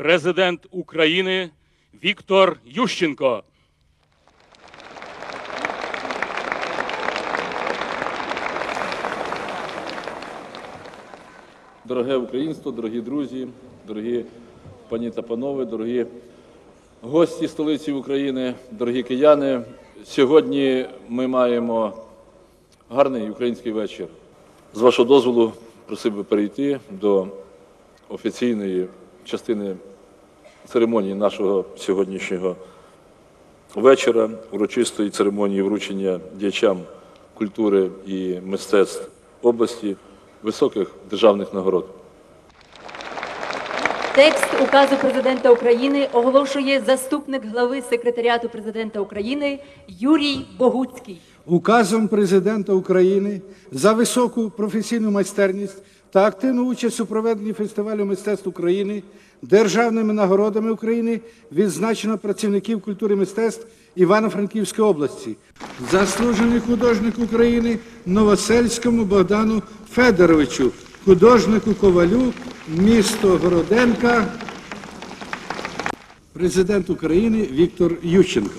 президент України Віктор Ющенко. Дороге українство, дорогі друзі, дорогі пані та панове, дорогі гості столиці України, дорогі кияни. Сьогодні ми маємо гарний український вечір. З вашого дозволу просив би перейти до офіційної частини церемонії нашого сьогоднішнього вечора, урочистої церемонії вручення діячам культури і мистецтв області високих державних нагород. Текст указу президента України оголошує заступник глави секретаріату президента України Юрій Богуцький. Указом президента України за високу професійну майстерність та активну участь у проведенні фестивалю мистецтв України державними нагородами України відзначено працівників культури мистецтв Івано-Франківської області. Заслужений художник України Новосельському Богдану Федоровичу, художнику Ковалю, місто Городенка, президент України Віктор Ющенко.